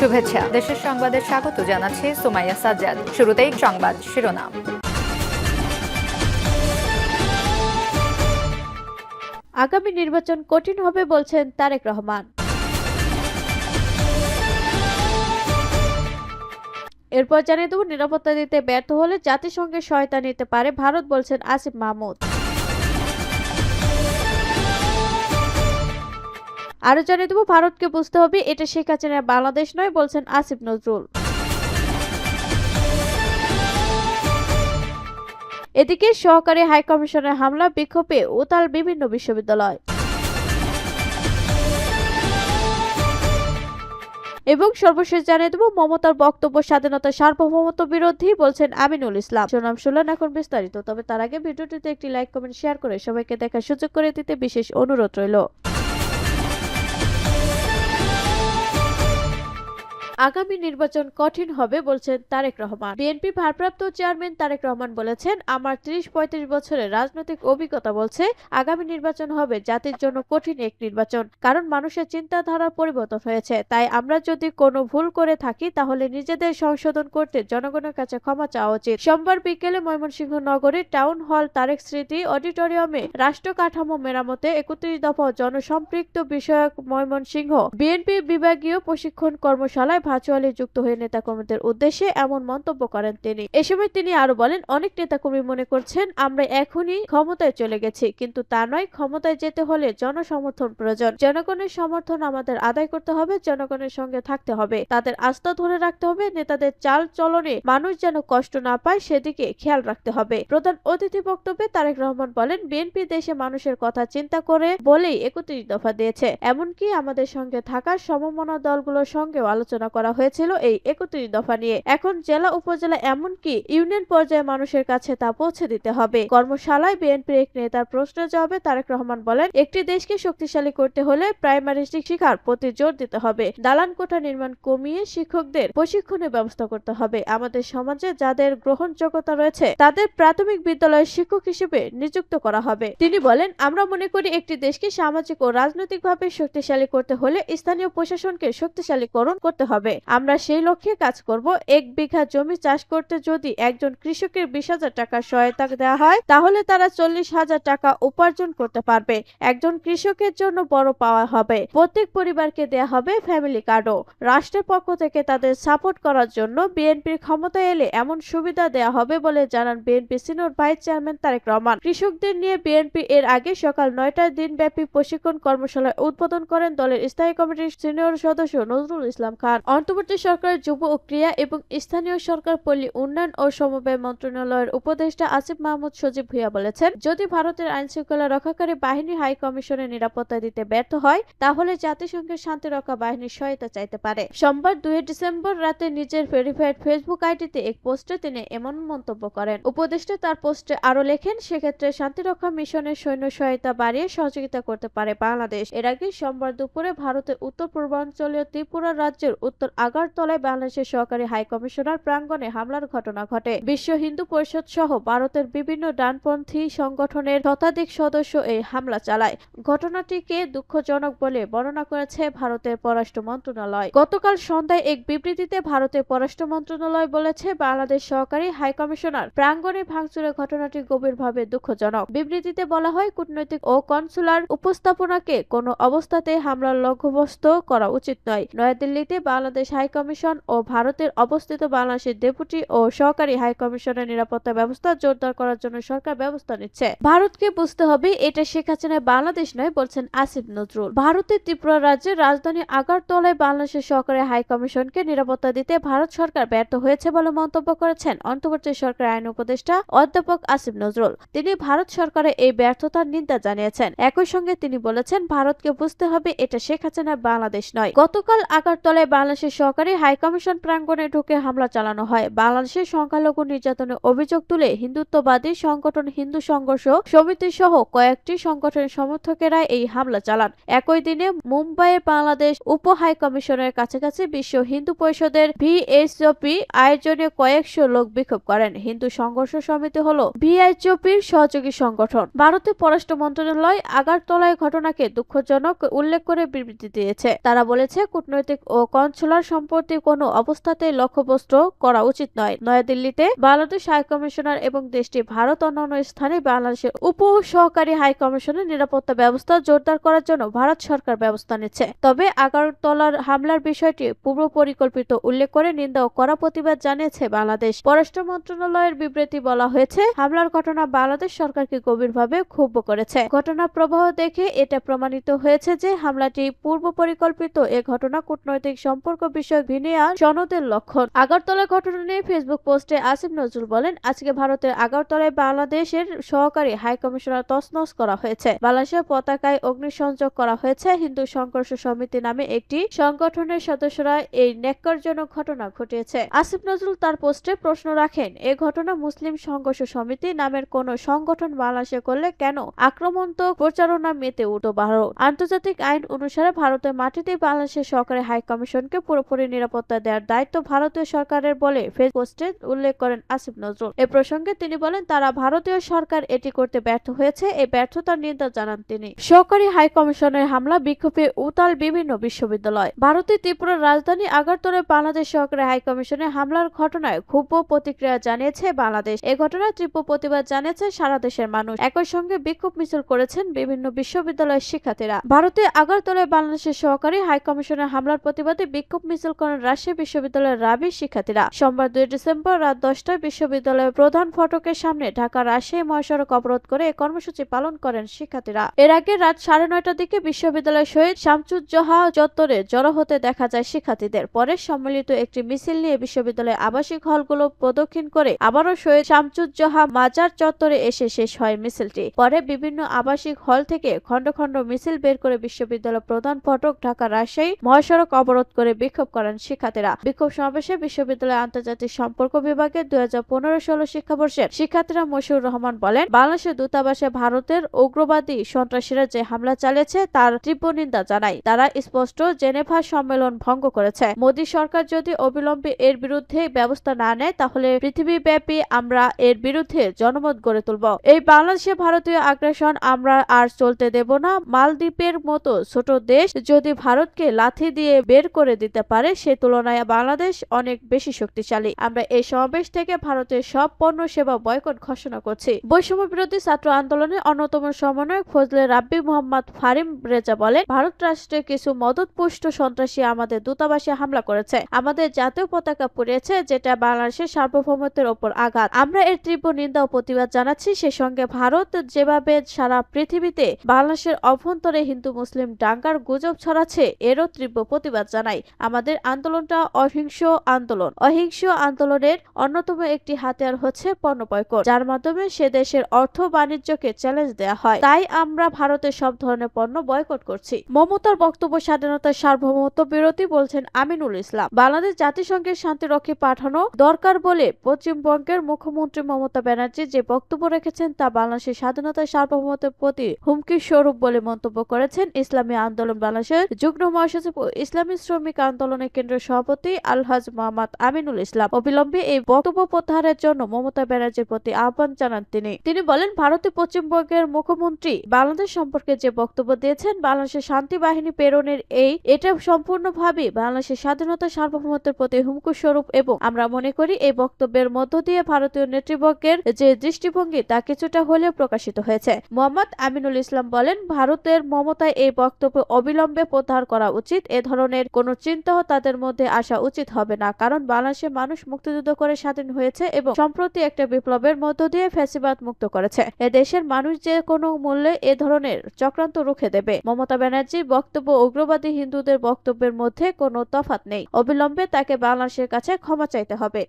শুভেচ্ছা। দেশের সংবাদে স্বাগত জানাচ্ছি সুমাইয়া সাজ্জাদ। শুরুতেই সংবাদ শিরোনাম। আগামী নির্বাচন কঠিন হবে বলছেন তারেক রহমান। এরপর জানিয়ে দেব, নিরাপত্তা দিতে ব্যর্থ হলে জাতিসংঘের সহায়তা নিতে পারে ভারত বলছেন আসিফ মাহমুদ। আরও জানিয়ে দেব, ভারতকে বুঝতে হবে, এটা শেখ হাসিনার বাংলাদেশ নয়, বলছেন আসিফ নজরুল। এদিকে সহকারী হাইকমিশনের হামলা, বিক্ষোভে উতাল বিভিন্ন বিশ্ববিদ্যালয়। এবং সর্বশেষ জানিয়ে দেব, মমতার বক্তব্য, স্বাধীনতা সার্বভৌমত্ব বিরোধী, বলছেন আমিনুল ইসলাম। সুনাম শুনলেন এখন বিস্তারিত, তবে তার আগে ভিডিওটিতে একটি লাইক কমেন্ট শেয়ার করে সবাইকে দেখার সুযোগ করে দিতে বিশেষ অনুরোধ রইল। আগামী নির্বাচন কঠিন হবে বলছেন তারেক রহমান। বিএনপি ভারপ্রাপ্ত চেয়ারম্যান তারেক রহমান বলেছেন, আমার ত্রিশ পঁয়ত্রিশ বছরের রাজনৈতিক অভিজ্ঞতা বলছে, আগামী নির্বাচন হবে জাতির জন্য কঠিন এক নির্বাচন, কারণ মানুষের চিন্তাধারার পরিবর্তন হয়েছে। তাই আমরা যদি কোনো ভুল করে থাকি, তাহলে নিজেদের সংশোধন করতে জনগণের কাছে ক্ষমা চাওয়া উচিত। সোমবার বিকেলে ময়মনসিংহ নগরীর টাউন হল তারেক স্মৃতি অডিটোরিয়ামে রাষ্ট্র কাঠামো মেরামতে একত্রিশ দফা জনসম্পৃক্ত বিষয়ক ময়মনসিংহ বিএনপি বিভাগীয় প্রশিক্ষণ কর্মশালায় ভার্চুয়ালি যুক্ত হয়ে নেতাকর্মীদের উদ্দেশ্যে এমন মন্তব্য করেন তিনি। এ সময় তিনি আরও বলেন, অনেক নেতাকর্মী মনে করছেন, আমরা এখনই ক্ষমতায় চলে গেছি, কিন্তু তা নয়, ক্ষমতায় যেতে হলে জনসমর্থন প্রয়োজন। জনগণের সমর্থন আমাদের আদায় করতে হবে, জনগণের সঙ্গে থাকতে হবে। তাদের আস্থা ধরে রাখতে হবে, নেতাদের চাল চলনে মানুষ যেন কষ্ট না পায়, সেদিকে খেয়াল রাখতে হবে। প্রধান অতিথি বক্তব্যে তারেক রহমান বলেন, বিএনপি দেশে মানুষের কথা চিন্তা করে বলেই একত্রিশ দফা দিয়েছে। এমনকি আমাদের সঙ্গে থাকা সমমনা দলগুলোর সঙ্গেও আলোচনা করা হয়েছিল এই একত্রিশ দফা নিয়ে। এখন জেলা, উপজেলা এমনকি ইউনিয়ন পর্যায়ে মানুষের কাছে তা পৌঁছে দিতে হবে। কর্মশালায় বিএনপির এক নেতার প্রশ্নের জবাবে তারেক রহমান বলেন, একটি দেশকে শক্তিশালী করতে হলে প্রাইমারি শিক্ষার প্রতি জোর দিতে হবে। দালান কোঠা নির্মাণ কমিয়ে শিক্ষকদের প্রশিক্ষণের ব্যবস্থা করতে হবে। আমাদের সমাজে যাদের গ্রহণযোগ্যতা রয়েছে, তাদের প্রাথমিক বিদ্যালয়ের শিক্ষক হিসেবে নিযুক্ত করা হবে। তিনি বলেন, আমরা মনে করি একটি দেশকে সামাজিক ও রাজনৈতিকভাবে শক্তিশালী করতে হলে স্থানীয় প্রশাসনকে শক্তিশালীকরণ করতে হবে। আমরা সেই লক্ষ্যে কাজ করব, এক বিঘা জমি চাষ করতে যদি একজন কৃষকের বিশ হাজার টাকা সহায়তা দেওয়া হয়, তাহলে তারা চল্লিশ হাজার টাকা উপার্জন করতে পারবে। একজন কৃষকের জন্য বড় পাওয়া হবে। প্রত্যেক পরিবারকে দেয়া হবে ফ্যামিলি কার্ডও রাষ্ট্রের পক্ষ থেকে তাদের সাপোর্ট করার জন্য বিএনপির ক্ষমতায় এলে এমন সুবিধা দেয়া হবে বলে জানান BNP senior vice chairman Tarique Rahman. কৃষকদের নিয়ে বিএনপি এর আগে সকাল নয়টার দিনব্যাপী প্রশিক্ষণ কর্মশালায় উদ্বোধন করেন দলের স্থায়ী কমিটির সিনিয়র সদস্য নজরুল ইসলাম খান। অন্তর্বর্তী সরকারের যুব ও ক্রিয়া এবং স্থানীয় সরকার পল্লী উন্নয়ন ও সমবায় মন্ত্রণালয়ের উপদেষ্টা আসিফ মাহমুদ সজীব ভুইয়া বলেছেন, যদি ভারতের আইন শৃঙ্খলা রক্ষাকারী বাহিনী হাই কমিশনের নিরাপত্তা দিতে ব্যর্থ হয়, তাহলে জাতিসংঘের শান্তিরক্ষা বাহিনীর সহায়তা চাইতে পারে। সোমবার দুই ডিসেম্বর রাতে নিজের ভেরিফাইড ফেসবুক আইডিতে এক পোস্টে তিনি এমন মন্তব্য করেন। উপদেষ্টা তার পোস্টে আরও লেখেন, সেক্ষেত্রে শান্তিরক্ষা মিশনের সৈন্য সহায়তা বাড়িয়ে সহযোগিতা করতে পারে বাংলাদেশ। এর আগে সোমবার দুপুরে ভারতের উত্তর পূর্বাঞ্চলীয় ত্রিপুরা রাজ্যের উত্তর আগারতলায় বাংলাদেশের সহকারী হাই কমিশনার প্রাঙ্গণে হামলার ঘটনা ঘটে। বিশ্ব হিন্দু পরিষদ সহ ভারতের বিভিন্ন ডানপন্থী সংগঠনের শতাধিক সদস্য এই হামলা চালায়। ঘটনাটিকে দুঃখজনক বলে বর্ণনা করেছে ভারতের পররাষ্ট্র মন্ত্রণালয়। গতকাল সন্ধ্যায় এক বিবৃতিতে ভারতের পররাষ্ট্র মন্ত্রণালয় বলেছে, বাংলাদেশ সহকারী হাই কমিশনার প্রাঙ্গণে ভাঙচুরের ঘটনাটি গভীরভাবে দুঃখজনক। বিবৃতিতে বলা হয়, কূটনৈতিক ও কনসুলার উপস্থাপনাকে কোনো অবস্থাতে হামলার লক্ষ্যবস্ত করা উচিত নয়। নয়াদিল্লিতে বাংলাদেশ হাই কমিশন ও ভারতের অবস্থিত বাংলাদেশের ডেপুটি ও সহকারী হাই কমিশনের নিরাপত্তা ব্যবস্থা জোরদার করার জন্য সরকার ব্যবস্থা নিচ্ছে। ভারতকে বুঝতে হবে এটা শেখ হাসিনার বাংলাদেশ নয়, বলছেন আসিফ নজরুল। ভারতের ত্রিপুরা রাজ্যের রাজধানী আগারতলায় বাংলাদেশের সহকারী হাই কমিশনকে নিরাপত্তা দিতে ভারত সরকার ব্যর্থ হয়েছে বলে মন্তব্য করেছেন অন্তর্বর্তী সরকার আইন উপদেষ্টা অধ্যাপক আসিফ নজরুল। তিনি ভারত সরকারের এই ব্যর্থতার নিন্দা জানিয়েছেন। একই সঙ্গে তিনি বলেছেন, ভারতকে বুঝতে হবে এটা শেখ হাসিনার বাংলাদেশ নয়। গতকাল আগারতলায় বাংলাদেশের সহকারী হাই কমিশন প্রাঙ্গণে ঢুকে হামলা চালানো হয়। বাংলাদেশের সংখ্যালঘু নির্যাতনের অভিযোগ তুলে হিন্দুত্ববাদী সংগঠন হিন্দু সংঘর্ষ সমিতি সহ কয়েকটি সংগঠনের সমর্থকেরা এই হামলা চালান। একই দিনে মুম্বাইয়ের বাংলাদেশ উপ হাই কমিশনের কাছাকাছি বিশ্ব হিন্দু পরিষদের ভিএসওপি আয়োজনে কয়েকশো লোক বিক্ষোভ করেন। হিন্দু সংঘর্ষ সমিতি হল ভিআইচপির সহযোগী সংগঠন। ভারতের পররাষ্ট্র মন্ত্রণালয় আগারতলায় ঘটনাকে দুঃখজনক উল্লেখ করে বিবৃতি দিয়েছে। তারা বলেছে, কূটনৈতিক ও কনসুলার তোলার সম্পত্তি কোনো অবস্থাতেই লক্ষ্যবস্তু করা উচিত নয়। নয়াদিল্লিতে বাংলাদেশ হাই কমিশনার এবং দেশটি ভারত অন্যান্য স্থানে বাংলাদেশের উপ সহকারী হাই কমিশনের নিরাপত্তা ব্যবস্থা জোরদার করার জন্য ভারত সরকার ব্যবস্থা নিচ্ছে। তবে আগারতলার হামলার বিষয়টি পূর্ব পরিকল্পিত উল্লেখ করে নিন্দা ও কড়া প্রতিবাদ জানিয়েছে বাংলাদেশ। পররাষ্ট্র মন্ত্রণালয়ের বিবৃতি বলা হয়েছে, হামলার ঘটনা বাংলাদেশ সরকারকে গভীরভাবে ক্ষুব্ধ করেছে। ঘটনা প্রবাহ দেখে এটা প্রমাণিত হয়েছে যে হামলাটি পূর্ব পরিকল্পিত এ ঘটনা কূটনৈতিক সম্পর্ক বিষয়ক ভিনিয়া সনদের লক্ষণ। আগরতলা ঘটনা নিয়ে ফেসবুক পোস্টে আসিফ নজরুল বলেন, আজকে ভারতের আগরতলায় বাংলাদেশের সহকারী হাই কমিশনার তছনছ করা হয়েছে। বাংলাদেশের পতাকায় অগ্নিসংযোগ করা হয়েছে। হিন্দু সংঘর্ষ সমিতি নামে একটি সংগঠনের সদস্যরা এই ন্যাক্কারজনক ঘটনা ঘটিয়েছে। আসিফ নজরুল তার পোস্টে প্রশ্ন রাখেন, এ ঘটনা মুসলিম সংঘর্ষ সমিতি নামের কোন সংগঠন বাংলাদেশে করলে কেন আক্রমণাত্মক প্রচারণা মেতে উঠত ভারত আন্তর্জাতিক আইন অনুসারে ভারতের মাটিতে বাংলাদেশের সরকারি হাই কমিশনকে পুরোপুরি নিরাপত্তা দেওয়ার দায়িত্ব ভারতীয় সরকারের বলে ফেস পোস্টে উল্লেখ করেন আসিফ নজরুল। এ প্রসঙ্গে তিনি বলেন, তারা ভারতীয় সরকার এটি করতে ব্যর্থ হয়েছে, এই ব্যর্থতার নিন্দা জানান তিনি। সহকারী হাই কমিশনের হামলা বিক্ষোভে উতাল বিভিন্ন বিশ্ববিদ্যালয়। ভারতের ত্রিপুরার রাজধানী আগরতলায় বাংলাদেশ সহকারী হাই কমিশনের হামলার ঘটনায় ক্ষুব্ধ প্রতিক্রিয়া জানিয়েছে বাংলাদেশ। এ ঘটনায় তীব্র প্রতিবাদ জানিয়েছে সারা দেশের মানুষ। একই সঙ্গে বিক্ষোভ মিছিল করেছেন বিভিন্ন বিশ্ববিদ্যালয়ের শিক্ষার্থীরা। ভারতে আগরতলায় বাংলাদেশের সহকারী হাই কমিশনের হামলার প্রতিবাদে বিক্ষোভ মিছিল করেন রাজশাহী বিশ্ববিদ্যালয়ের রাবি শিক্ষার্থীরা। সোমবার দুই ডিসেম্বর রাত দশটায় বিশ্ববিদ্যালয়ের প্রধান ফটকের সামনে ঢাকা রাজশাহী মহাসড়ক অবরোধ করে কর্মসূচি পালন করেন শিক্ষার্থীরা। এর আগে রাত সাড়ে নয়টার দিকে বিশ্ববিদ্যালয় শহীদ শামসুজ্জোহা চত্বরে জড়ো হতে দেখা যায় শিক্ষার্থীদের। পরে সম্মিলিত একটি মিছিল নিয়ে বিশ্ববিদ্যালয়ের আবাসিক হলগুলো প্রদক্ষিণ করে আবারও শহীদ শামসুজ্জোহা মাজার চত্বরে এসে শেষ হয় মিছিলটি। পরে বিভিন্ন আবাসিক হল থেকে খণ্ড খণ্ড মিছিল বের করে বিশ্ববিদ্যালয় প্রধান ফটক ঢাকা রাজশাহী মহাসড়ক অবরোধ করে বিক্ষোভ করেন শিক্ষার্থীরা। বিক্ষোভ সমাবেশে বিশ্ববিদ্যালয় আন্তর্জাতিক সম্পর্ক বিভাগের দুই হাজার পনেরো ষোলো শিক্ষাবর্ষের শিক্ষার্থীরা মশিউর রহমান বলেন, বাংলাদেশের দূতাবাসে ভারতের উগ্রবাদী সন্ত্রাসীরা যে হামলা চালিয়েছে তার তীব্র নিন্দা জানায়। তারা স্পষ্ট জেনেভা সম্মেলন ভঙ্গ করেছে। মোদী সরকার যদি অবিলম্বে এর বিরুদ্ধে ব্যবস্থা না নেয়, তাহলে পৃথিবীব্যাপী আমরা এর বিরুদ্ধে জনমত গড়ে তুলব। এই বাংলাদেশে ভারতীয় আগ্রাসন আমরা আর চলতে দেব না। মালদ্বীপের মতো ছোট দেশ যদি ভারতকে লাথি দিয়ে বের করে দিতে পারে, সে তুলনায় বাংলাদেশ অনেক বেশি শক্তিশালী। আমরা এই সমাবেশ থেকে ভারতের সব পণ্য সেবা বয়কট ঘোষণা করছি। বৈষম্য বিরোধী ছাত্র আন্দোলনের অন্যতম সমন্বয়ক ফজলে রাব্বি মোহাম্মদ ফারিম রেজা বলেন, ভারত রাষ্ট্রের কিছু মদতপুষ্ট সন্ত্রাসী আমাদের দূতাবাসে হামলা করেছে। আমাদের জাতীয় পতাকা পুড়িয়েছে, যেটা বাংলাদেশের সার্বভৌমত্বের ওপর আঘাত। আমরা এর তীব্র নিন্দা ও প্রতিবাদ জানাচ্ছি। সে সঙ্গে ভারত যেভাবে সারা পৃথিবীতে বাংলাদেশের অভ্যন্তরে হিন্দু, মুসলিম ডাঙ্গার গুজব ছড়াচ্ছে, এরও তীব্র প্রতিবাদ জানাই। আমাদের আন্দোলনটা অহিংস আন্দোলন। অহিংস আন্দোলনের অন্যতম একটি হাতিয়ার হচ্ছে পণ্য বয়কট যার মাধ্যমে সে দেশের অর্থ বাণিজ্যকে চ্যালেঞ্জ দেওয়া হয়। তাই আমরা ভারতের সব ধরনের পণ্য বয়কট করছি। মমতার বক্তব্য স্বাধীনতার সার্বভৌমত্ব বিরোধী বলছেন আমিনুল ইসলাম। বাংলাদেশ জাতিসংঘের শান্তিরক্ষী পাঠানো দরকার বলে পশ্চিমবঙ্গের মুখ্যমন্ত্রী মমতা ব্যানার্জি যে বক্তব্য রেখেছেন তা বাংলাদেশের স্বাধীনতার সার্বভৌমত্বের প্রতি হুমকি স্বরূপ বলে মন্তব্য করেছেন ইসলামী আন্দোলন বাংলাদেশের যুগ্ম মহাসচিব ইসলামী শ্রমিক আন্দোলনের কেন্দ্রীয় সভাপতি আলহাজ মোহাম্মদ আমিনুল ইসলাম অবিলম্বে এই বক্তব্য প্রত্যাহারের জন্য মমতা ব্যানার্জির প্রতি আহ্বান জানান তিনি। তিনি বলেন, ভারতীয় পশ্চিমবঙ্গের মুখ্যমন্ত্রী বাংলাদেশ সম্পর্কে যে বক্তব্য দিয়েছেন, বাংলাদেশের শান্তি বাহিনী প্রেরণের এই, এটা সম্পূর্ণভাবে বাংলাদেশের স্বাধীনতা সার্বভৌমত্বের প্রতি হুমকি স্বরূপ এবং আমরা মনে করি এই বক্তব্যের মধ্য দিয়ে ভারতীয় নেতৃবর্গের যে দৃষ্টিভঙ্গি, তা কিছুটা হলেও প্রকাশিত হয়েছে। মোহাম্মদ আমিনুল ইসলাম বলেন, ভারতের মমতায় এই বক্তব্য অবিলম্বে প্রত্যাহার করা উচিত। এ ধরনের কোনো চিন্তাও তাদের মধ্যে আসা উচিত হবে না। কারণ বাংলাদেশের মানুষ মুক্তিযুদ্ধ করে স্বাধীন হয়েছে এবং সম্প্রতি একটা বিপ্লবের মধ্য দিয়ে ফ্যাসিবাদ মুক্ত করেছে। এ দেশের মানুষ যে কোনো মূল্যে এ ধরনের চক্রান্ত রুখে দেবে। মমতা ব্যানার্জির বক্তব্য, উগ্রবাদী হিন্দুদের বক্তব্যের মধ্যে কোনো তফাত নেই। অবিলম্বে তাকে বাংলাদেশের কাছে ক্ষমা চাইতে হবে।